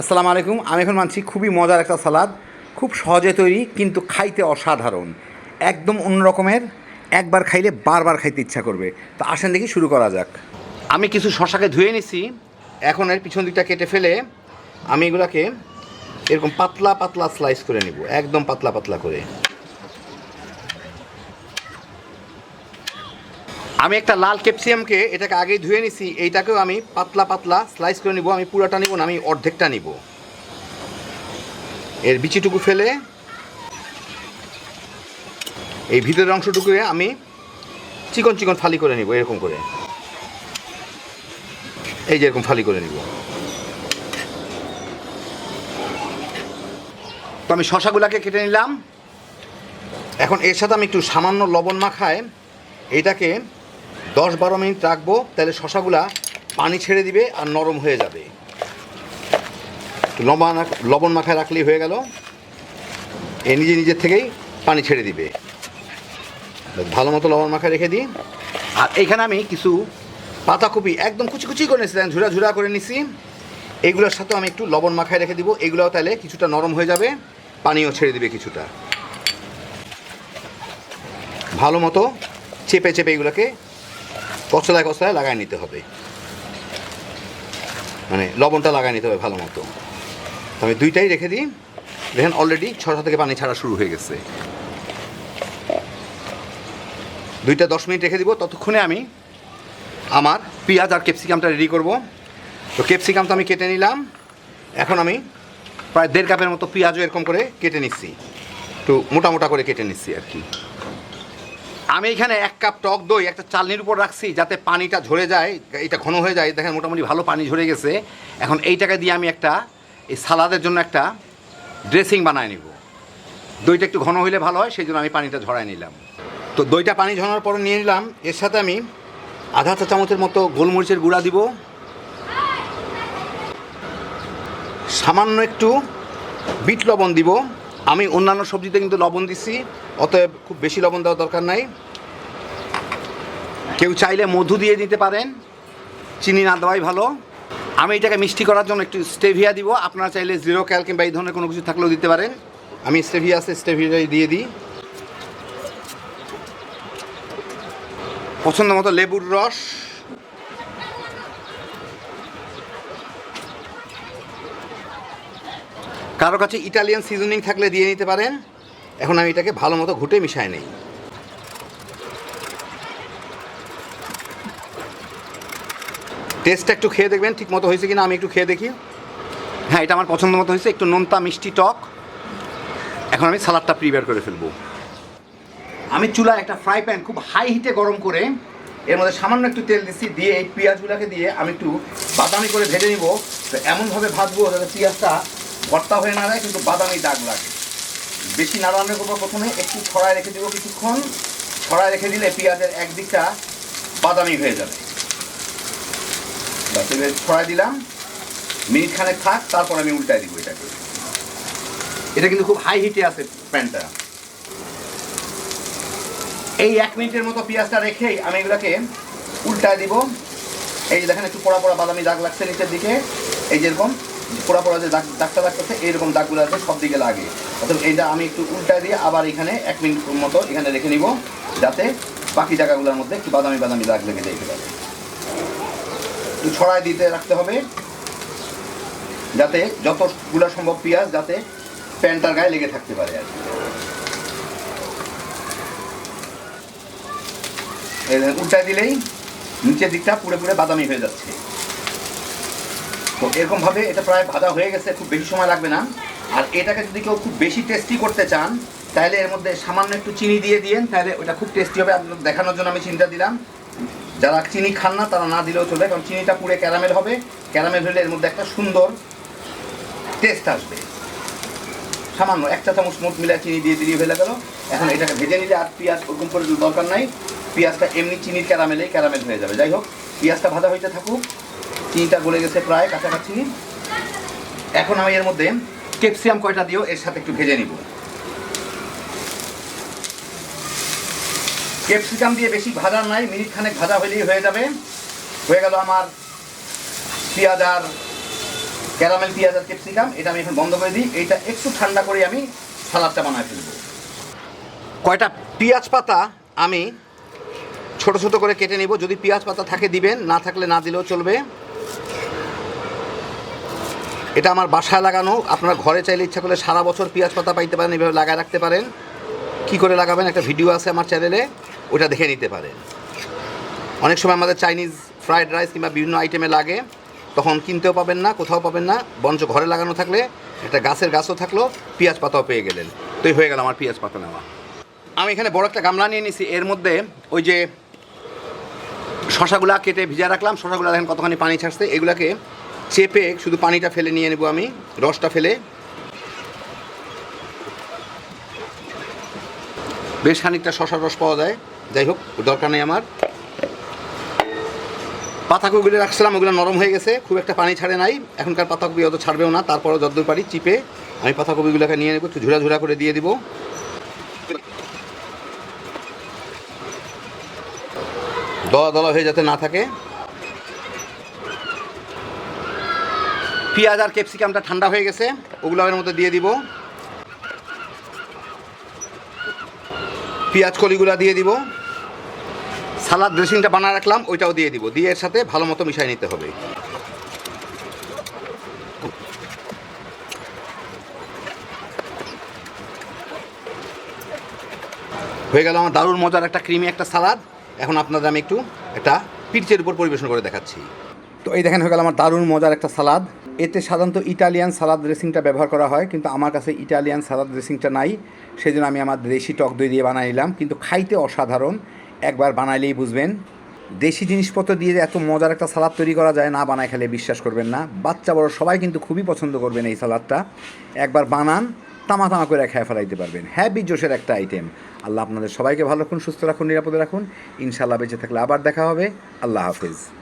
আসসালামু আলাইকুম। আমি এখন মানছি খুবই মজার একটা সালাদ। খুব সহজে তৈরি, কিন্তু খাইতে অসাধারণ। একদম অন্য রকমের একবার খাইলে বারবার খাইতে ইচ্ছা করবে। তো আসেন দেখি শুরু করা যাক। আমি কিছু শশাকে ধুয়ে নিছি। এখন এর পিছন দিকটা কেটে ফেলে আমি এগুলাকে এরকম পাতলা পাতলা স্লাইস করে নিব। একদম পাতলা পাতলা করে। আমি একটা লাল ক্যাপসিয়ামকে এটাকে আগেই ধুয়ে নিছি, এইটাকেও আমি পাতলা পাতলা স্লাইস করে নিব, আমি পুরাটা নিব না, আমি অর্ধেকটা নিব। এর বিচিটুকু ফেলে এই ভিতরের অংশটুকু আমি চিকন চিকন ফালি করে নিব, এরকম করে। এই যে এরকম ফালি করে নিব। তো আমি শশাগুলাকে কেটে নিলাম। এখন এর সাথে আমি একটু সামান্য লবণ মাখায় এইটাকে দশ বারো মিনিট রাখব, তাহলে শশাগুলা পানি ছেড়ে দিবে আর নরম হয়ে যাবে। লবণ লবণ মাখায় রাখলেই হয়ে গেল। এ নিজে নিজের থেকেই পানি ছেড়ে দিবে। ভালো মতো লবণ মাখায় রেখে দিই। আর এখানে আমি কিছু পাতাকপি একদম কুচি কুচি করে নিচ্ছি ঝুরা ঝুরা করে নিছি এগুলোর সাথে আমি একটু লবণ মাখায় রেখে দিব। এগুলোও তাহলে কিছুটা নরম হয়ে যাবে, পানিও ছেড়ে দিবে কিছুটা। ভালো মতো চেপে চেপে এগুলোকে কচলায় কচলায় লাগাই নিতে হবে। মানে লবণটা লাগাই নিতে হবে ভালো মতো। আমি দুইটাই রেখে দিই। দেখেন অলরেডি ছটা থেকে পানি ছাড়া শুরু হয়ে গেছে। দুইটা দশ মিনিট রেখে দিব। ততক্ষণে আমি আমার পেঁয়াজ আর ক্যাপসিকামটা রেডি করব। তো ক্যাপসিকাম তো আমি কেটে নিলাম। এখন আমি প্রায় দেড় কাপের মতো পেঁয়াজও এরকম করে কেটে নিচ্ছি। একটু মোটা মোটা করে কেটে নিচ্ছি আর কি। আমি এখানে এক কাপ টক দই, একটা চালনির উপর রাখছি যাতে পানিটা ঝরে যায়, এটা ঘন হয়ে যায়। দেখেন মোটামুটি ভালো পানি ঝরে গেছে। এখন এই টাকা দিয়ে আমি একটা, এই সালাদের জন্য একটা ড্রেসিং বানায় নিব। দইটা একটু ঘন হইলে ভালো হয় সেই জন্য আমি পানিটা ঝরাই নিলাম। তো দইটা পানি ঝরানোর পরে নিয়ে নিলাম। এর সাথে আমি আধা চা চামচের মতো গোলমরিচের গুঁড়া দিব। সামান্য একটু বিট লবণ দিব। আমি অন্যান্য সবজিতে কিন্তু লবণ দিচ্ছি অতএব খুব বেশি লবণ দেওয়ার দরকার নাই। কেউ চাইলে মধু দিয়ে দিতে পারেন, চিনি না দেওয়াই ভালো। আমি এটাকে মিষ্টি করার জন্য একটু স্টেভিয়া দিব, আপনারা চাইলে জিরো ক্যাল কিংবা এই ধরনের কোনো কিছু থাকলেও দিতে পারেন। আমি স্টেভিয়া আছে স্টেভিয়াই দিয়ে দিই। পছন্দ মতো লেবুর রস কারও কাছে ইটালিয়ান সিজনিং থাকলে দিয়ে নিতে পারেন। এখন আমি এটাকে ভালো মতো ঘুটে মিশায় নেই। টেস্টটা একটু খেয়ে দেখবেন, ঠিক মতো হয়েছে কিনা আমি একটু খেয়ে দেখি। হ্যাঁ এটা আমার পছন্দ মতো হয়েছে, একটু নোনতা মিষ্টি টক। এখন আমি সালাদটা প্রিপেয়ার করে ফেলব। আমি চুলায় একটা ফ্রাই প্যান খুব হাই হিটে গরম করে, এর মধ্যে সামান্য একটু তেল দিচ্ছি দিয়ে এই পেঁয়াজগুলোকে দিয়ে আমি একটু বাদামি করে ভেজে নিব। তো এমনভাবে ভাজবো যাতে পেঁয়াজটা ভর্তা হয়ে না যায়, কিন্তু বাদামি দাগ লাগে। বেশি নাড়ানোর করব প্রথমে, একটু ছড়ায় রেখে দেবো কিছুক্ষণ। ছড়ায় রেখে দিলে পেঁয়াজের একদিকটা বাদামি হয়ে যাবে। ছড়ায় দিলাম। মিনিট খানেক থাক, তারপর আমি উল্টায় দিব এটাকে। এটা কিন্তু খুব হাই হিটে আছে প্যানটা। এই এক মিনিটের মতো পেঁয়াজটা রেখেই আমি এগুলোকে উল্টায় দিব। এই যে দেখেন, একটু পড়া পড়া বাদামি দাগ লাগছে নিচের দিকে। এই যেরকম পোড়া পোড়া যে দাগ দাগটা লাগতেছে এইরকম দাগগুলো আছে, সব দিকে লাগে। অর্থাৎ এইটা আমি একটু উল্টায় দিয়ে আবার এখানে এক মিনিট মতো এখানে রেখে নিব, যাতে বাকি জায়গাগুলোর মধ্যে একটু বাদামি বাদামি দাগ লেগে যেতে পারে একটু ছড়ায় দিতে রাখতে হবে, যাতে যতগুলো সম্ভব পেঁয়াজ যাতে প্যানটার গায়ে লেগে থাকতে পারে আর উল্টায় দিলেই নিচের দিকটা পুরো পুরো বাদামি হয়ে যাচ্ছে। তো এরকমভাবে এটা প্রায় ভাজা হয়ে গেছে, খুব বেশি সময় লাগবে না। আর এটাকে যদি কেউ খুব বেশি টেস্টি করতে চান, তাহলে এর মধ্যে সামান্য একটু চিনি দিয়ে দিয়েন, তাহলে ওটা খুব টেস্টি হবে। আপনাদের দেখানোর জন্য আমি চিনিটা দিলাম। যারা চিনি খান না, তারা না দিলেও চলবে, কারণ চিনিটা পুরো ক্যারামেল হবে। ক্যারামেল হলে এর মধ্যে একটা সুন্দর টেস্ট আসবে। সামান্য এক চা চামচ মুখ মিলে চিনি দিয়ে দিয়ে ফেলে গেল। এখন এটাকে ভেজে নিলে আর পেঁয়াজ ওরকম করে দরকার নাই। পেঁয়াজটা এমনি চিনির ক্যারামেলেই ক্যারামেল হয়ে যাবে। যাই হোক, পেঁয়াজটা ভাজা হইতে থাকুক। চিনিটা গলে গেছে প্রায় কাছাকাছি। এখন আমি এর মধ্যে ক্যাপসিয়াম কয়টা দিও এর সাথে একটু ভেজে নিব। ক্যাপসিকাম দিয়ে বেশি ভাজা নাই, মিনিট খানেক ভাজা হলেই হয়ে যাবে। হয়ে গেল আমার পেঁয়াজ আর ক্যারামেল পেঁয়াজ আর ক্যাপসিকাম, এটা আমি এখন বন্ধ করে দিই। এটা একটু ঠান্ডা করে আমি সালাদটা বানায় ফেলব। কয়টা? পেঁয়াজ পাতা আমি ছোট ছোট করে কেটে নিব। যদি পেঁয়াজ পাতা থাকে দিবেন, না থাকলে না দিলেও চলবে। এটা আমার বাসায় লাগানো। আপনারা ঘরে চাইলে ইচ্ছা করলে সারা বছর পেঁয়াজ পাতা পাইতে পারেন, এভাবে লাগায় রাখতে পারেন। কি করে লাগাবেন? একটা ভিডিও আছে আমার চ্যানেলে, ওটা দেখে নিতে পারেন। অনেক সময় আমাদের চাইনিজ ফ্রায়েড রাইস কিংবা বিভিন্ন আইটেমে লাগে, তখন কিনতেও পাবেন না, কোথাও পাবেন না। বঞ্চ ঘরে লাগানো থাকলে, একটা গাছের গাছও থাকল, পেঁয়াজ পাতাও পেয়ে গেলেন। তো হয়ে গেল আমার পেঁয়াজ পাতা নেওয়া। আমি এখানে বড় একটা গামলা নিয়ে নিছি, এর মধ্যে ওই যে শশাগুলা কেটে ভিজা রাখলাম, শশাগুলা দেখেন কতখানি পানি ছাড়ছে, এগুলাকে চেপে শুধু পানিটা ফেলে নিয়ে নেব আমি, রসটা ফেলে। বেশ খানিকটা শশার রস পাওয়া যায়। যাই হোক, দরকার নেই আমার। পাতাকপিগুলো রাখছিলাম, ওগুলো নরম হয়ে গেছে, খুব একটা পানি ছাড়ে নাই। এখনকার পাতাকপি অত ছাড়বেও না, তারপরও যতদূর পারি চিপে আমি পাতাকপিগুলোকে নিয়ে নেব, একটু ঝুরা করে দিয়ে দিব। দলা দলা হয়ে যাতে না থাকে। পেঁয়াজ আর ক্যাপসিকামটা ঠান্ডা হয়ে গেছে ওগুলো এর মধ্যে দিয়ে দিব। পেঁয়াজ কলিগুলা দিয়ে দিব। সালাদ ড্রেসিংটা বানা রাখলাম, ওইটাও দিয়ে দিব। দিয়ে এর সাথে ভালো মতো মিশাই নিতে হবে। হয়ে গেল আমার দারুণ মজার একটা ক্রিমি একটা সালাদ। এখন আপনাদের আমি একটু একটা পিরচের উপর পরিবেশন করে দেখাচ্ছি। তো এই দেখেন হয়ে গেল আমার দারুণ মজার একটা সালাদ। এতে সাধারণত ইটালিয়ান সালাদ ড্রেসিংটা ব্যবহার করা হয়, কিন্তু আমার কাছে ইটালিয়ান সালাদ ড্রেসিংটা নাই সেই জন্য আমি আমার দেশি টক দই দিয়ে বানাই নিলাম, কিন্তু খাইতে অসাধারণ, একবার বানাইলেই বুঝবেন। দেশি জিনিসপত্র দিয়ে এত মজার একটা সালাদ তৈরি করা যায়, না বানায় খেলে বিশ্বাস করবেন না। বাচ্চা বড় সবাই কিন্তু খুবই পছন্দ করবেন এই সালাদটা। একবার বানান, তামা তামা করে খেয়ে ফেলাইতে পারবেন। হ্যাপি জোশের একটা আইটেম আল্লাহ আপনাদের সবাইকে ভালো রাখুন, সুস্থ রাখুন, নিরাপদে রাখুন। ইনশাল্লাহ বেঁচে থাকলে আবার দেখা হবে। আল্লাহ হাফিজ।